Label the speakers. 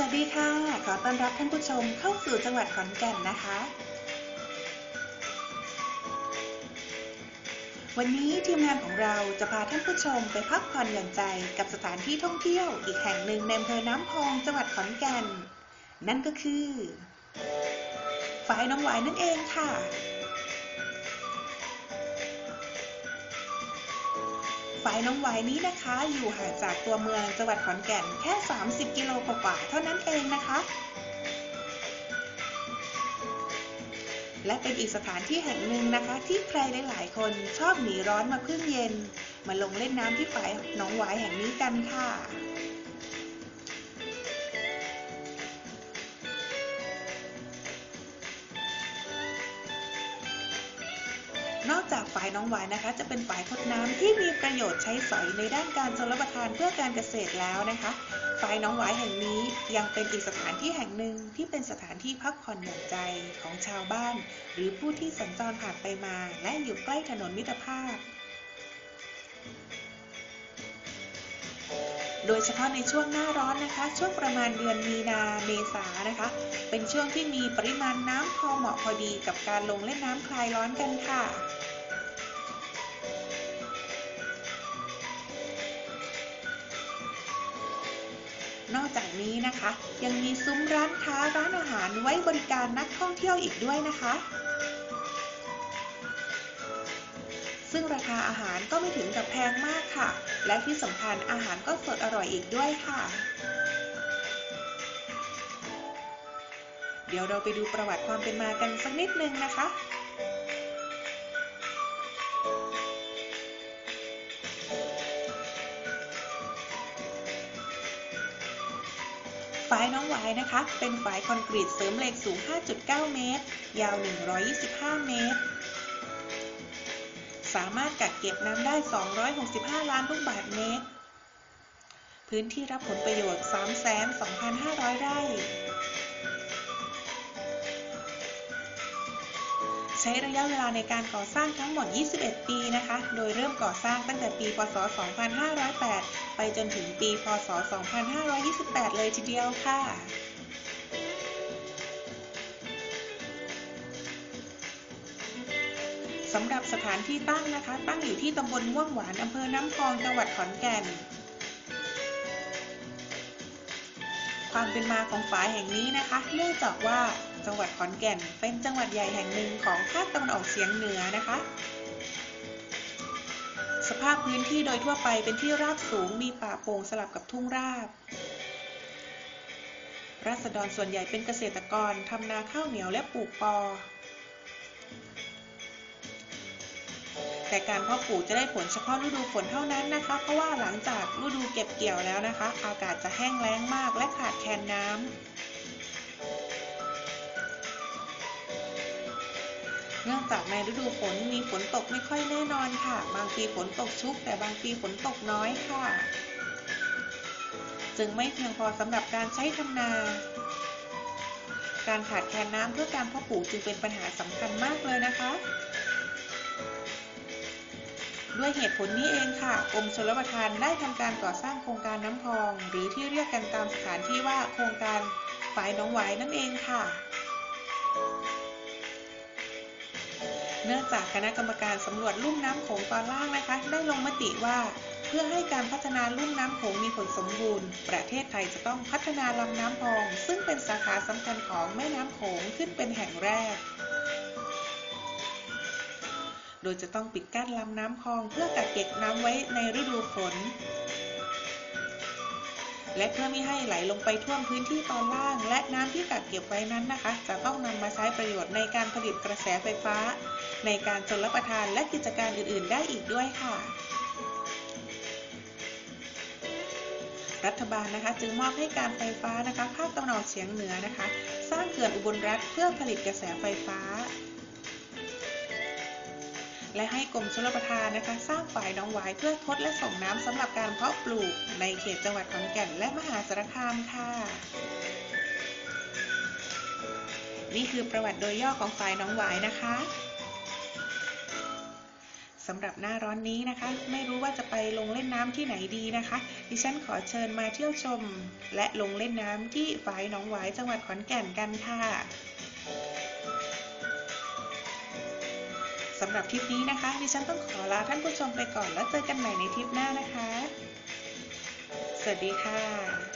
Speaker 1: วัสดีค่ะ ขอต้อนรับท่านผู้ชมเข้าสู่จังหวัดขอนแก่นนะคะ วันนี้ทีมงานของเราจะพาท่านผู้ชมไปพักผ่อนหย่อนใจกับสถานที่ท่องเที่ยวอีกแห่งหนึ่งในอำเภอน้ำพองจังหวัดขอนแก่น นั่นก็คือ ฝายน้องหวายนั่นเองค่ะ ฝายน้องหวายนี้นะคะ อยู่ห่างจากตัวเมืองจังหวัดขอนแก่นแค่ 30 กิโลกว่าๆเท่านั้นเองนะคะ และเป็นอีกสถานที่แห่งหนึ่งนะคะ ที่ใครหลาย ๆ คนชอบหนีร้อนมาพึ่งเย็น มาลงเล่นน้ำที่ฝายหนองหวายแห่งนี้กันค่ะ จากฝายน้องหวายนะคะ จะเป็นฝายทดน้ำที่มีประโยชน์ใช้สอยในด้านการชลประทานเพื่อการเกษตรแล้วนะคะฝายน้องหวายแห่งนี้ยังเป็นอีกสถานที่แห่งหนึ่งที่เป็นสถานที่พักผ่อนหย่อนใจของชาวบ้าน หรือผู้ที่สัญจรผ่านไปมา และอยู่ใกล้ถนนมิตรภาพ โดยเฉพาะในช่วงหน้าร้อนนะคะ ช่วงประมาณเดือนมีนาเมษานะคะ เป็นช่วงที่มีปริมาณน้ำพอเหมาะพอดีกับการลงเล่นน้ำคลายร้อนกันค่ะ นอกจากนี้นะคะ ยังมีซุ้มร้านค้าร้านอาหารไว้บริการนักท่องเที่ยวอีกด้วยนะคะ ซึ่งราคาอาหารก็ไม่ถึงกับแพงมากค่ะ และที่สำคัญอาหารก็สดอร่อยอีกด้วยค่ะ เดี๋ยวเราไปดูประวัติความเป็นมากันสักนิดนึงนะคะ ฝายน้องหวายนะคะ เป็นฝายคอนกรีตเสริมเหล็กสูง 5.9 เมตร ยาว 125 เมตร สามารถกักเก็บน้ำได้ 265 ล้านลูกบาศก์เมตร พื้นที่รับผลประโยชน์ 32,500 ไร่ ใช้ระยะเวลาในการก่อสร้างทั้งหมด 21 ปีนะคะ โดยเริ่มก่อสร้างตั้งแต่ปี พศ 2508 ไปจนถึงปี พศ 2528 เลยทีเดียวค่ะสำหรับสถานที่ตั้งนะคะ ตั้งอยู่ที่ตำบลม่วงหวานอำเภอน้ำพองจังหวัดขอนแก่น ความเป็นมาของฝายแห่งนี้นะคะ เนื่องจากว่า จังหวัดขอนแก่น เป็นจังหวัดใหญ่แห่งหนึ่งของภาคตะวันออกเฉียงเหนือนะคะ สภาพพื้นที่โดยทั่วไปเป็นที่ราบสูงมีป่าโป่งสลับกับทุ่งราบราษฎรส่วนใหญ่เป็นเกษตรกรทำนาข้าวเหนียวและปลูกปอ แต่การเพาะปลูกจะได้ผลเฉพาะฤดูฝนเท่านั้นนะคะ เพราะว่าหลังจากฤดูเก็บเกี่ยวแล้วนะคะ อากาศจะแห้งแล้งมากและขาดแคลนน้ำ เนื่องจากในฤดูฝนมีฝนตกไม่ค่อยแน่นอนค่ะ บางปีฝนตกชุก แต่บางปีฝนตกน้อยค่ะ จึงไม่เพียงพอสำหรับการใช้ทำนา การขาดแคลนน้ำเพื่อการเพาะปลูกจึงเป็นปัญหาสำคัญมากเลยนะคะ ด้วยเหตุผลนี้เองค่ะกรมชลประทานได้ทำการก่อสร้างโครงการน้ำพอง หรือที่เรียกกันตามสถานที่ว่าโครงการฝายน้องหวายนั่นเองค่ะ นื่องจากคณะกรรมการสำรวจลุ่มน้ำโขงตอนล่างนะคะ ได้ลงมติว่า เพื่อให้การพัฒนาลุ่มน้ำโขงมีผลสมบูรณ์ ประเทศไทยจะต้องพัฒนาลำน้ำพอง ซึ่งเป็นสาขาสำคัญของแม่น้ำโขงขึ้นเป็นแห่งแรก โดยจะต้องปิดกั้นลำน้ำพองเพื่อกักเก็บน้ำไว้ในฤดูฝนและเพื่อไม่ให้ไหลลงไปท่วมพื้นที่ตอนล่าง และน้ำที่กักเก็บไว้นั้นนะคะ จะต้องนำมาใช้ประโยชน์ในการผลิตกระแสไฟฟ้า ในการชนรับประทานและกิจการอื่น ๆ ได้อีกด้วยค่ะ รัฐบาลนะคะจึงมอบให้การไฟฟ้านะคะภาคตะวันออกเฉียงเหนือนะคะ สร้างเขื่อนอุบลรัฐเพื่อผลิตกระแสไฟฟ้า และให้กรมชลประทานนะคะ สร้างฝ่ายน้องหวายเพื่อทดและส่งน้ำสำหรับการเพาะปลูก ในเขตจังหวัดขอนแก่นและมหาสารคามค่ะนี่คือประวัติโดยย่อของฝ่ายน้องหวายนะคะ สำหรับหน้าร้อนนี้นะคะ ไม่รู้ว่าจะไปลงเล่นน้ำที่ไหนดีนะคะ ดิฉันขอเชิญมาเที่ยวชม และลงเล่นน้ำที่ฝายหนองหวายจังหวัดขอนแก่นกันค่ะสำหรับทริปนี้นะคะ ดิฉันต้องขอลาท่านผู้ชมไปก่อนแล้วเจอกันใหม่ในทริปหน้านะคะ สวัสดีค่ะ